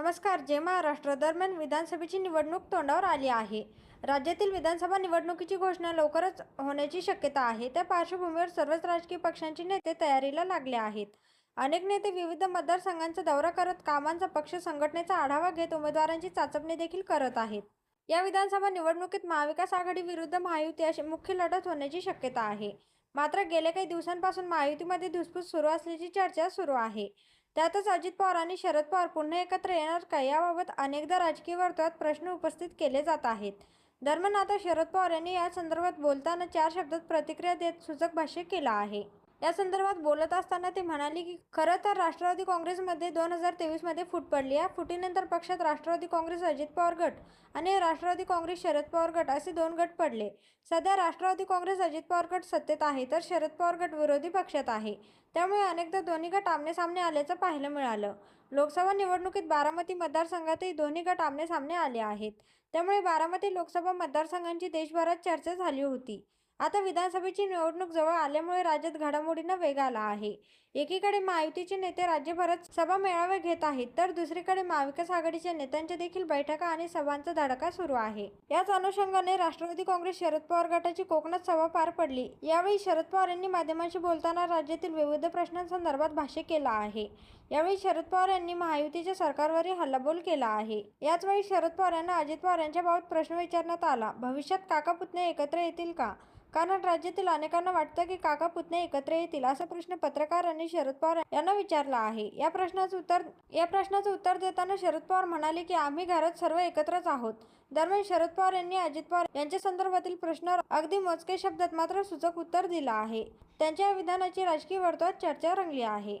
नमस्कार जय महाराष्ट्र दरम्यान विधानसभेची निवडणूक तोंडावर आली आहे. राज्यातील विधानसभा निवडणुकीची घोषणा लवकरच होण्याची शक्यता आहे. त्या पार्श्वभूमीवर सर्वच राजकीय पक्षांचे नेते तयारीला लागले आहेत. अनेक नेते विविध मतदारसंघांचा दौरा करत कामांचा पक्ष संघटनेचा आढावा घेत उमेदवारांची चाचपणी देखील करत आहेत. या विधानसभा निवडणुकीत महाविकास आघाडी विरुद्ध महायुती अशी मुख्य लढत होण्याची शक्यता आहे. मात्र गेल्या काही दिवसांपासून महायुतीमध्ये धुसफूस सुरू असल्याची चर्चा सुरू आहे. त्यातच अजित पवार आणि शरद पवार पुन्हा एकत्र येणार का याबाबत अनेकदा राजकीय वर्तुळात प्रश्न उपस्थित केले जात आहेत. दरम्यान आता शरद पवार यांनी या संदर्भात बोलताना चार शब्दात प्रतिक्रिया देत सूचक भाष्य केलं आहे. या संदर्भात बोलत असताना ते म्हणाले की खरं तर राष्ट्रवादी काँग्रेसमध्ये दोन हजार तेवीसमध्ये फूट पडली. या फुटीनंतर पक्षात राष्ट्रवादी काँग्रेस अजित पवार गट आणि राष्ट्रवादी काँग्रेस शरद पवार गट असे दोन गट पडले. सध्या राष्ट्रवादी काँग्रेस अजित पवार गट सत्तेत आहे तर शरद पवार गट विरोधी पक्षात आहे. त्यामुळे अनेकदा दोन्ही गट आमनेसामने आल्याचं पाहायला मिळालं. लोकसभा निवडणुकीत बारामती मतदारसंघातही दोन्ही गट आमनेसामने आले आहेत. त्यामुळे बारामती लोकसभा मतदारसंघांची देशभरात चर्चा झाली होती. आता विधानसभेची निवडणूक जवळ आल्यामुळे राज्यात घडामोडींना वेग आला आहे. एकीकडे महायुतीचे नेते राज्यभरात सभा मेळावे घेत आहेत तर दुसरीकडे महाविकास आघाडीच्या नेत्यांच्या देखील बैठका आणि सभांचा धडाका सुरू आहे. याच अनुषंगाने राष्ट्रवादी काँग्रेस शरद पवार गटाची कोकणात सभा पार पडली. यावेळी शरद पवार यांनी माध्यमांशी बोलताना राज्यातील विविध प्रश्नांसंदर्भात भाष्य केलं आहे. यावेळी शरद पवार यांनी महायुतीच्या सरकारवरही हल्लाबोल केला आहे. याच वेळी शरद पवार यांना अजित पवार यांच्याबाबत प्रश्न विचारण्यात आला. भविष्यात काका पुतणे एकत्र येतील का? कारण राज्यातील अनेकांना वाटतं की काका पुतणे एकत्र येतील असा प्रश्न पत्रकारांनी शरद पवार यांना विचारला आहे. या प्रश्नाचं उत्तर या प्रश्नाचं उत्तर देताना शरद पवार म्हणाले की आम्ही घरात सर्व एकत्रच आहोत. दरम्यान शरद पवार यांनी अजित पवार यांच्या संदर्भातील प्रश्नावर अगदी मोजके शब्दात मात्र सूचक उत्तर दिलं आहे. त्यांच्या विधानाची राजकीय वर्तुळात चर्चा रंगली आहे.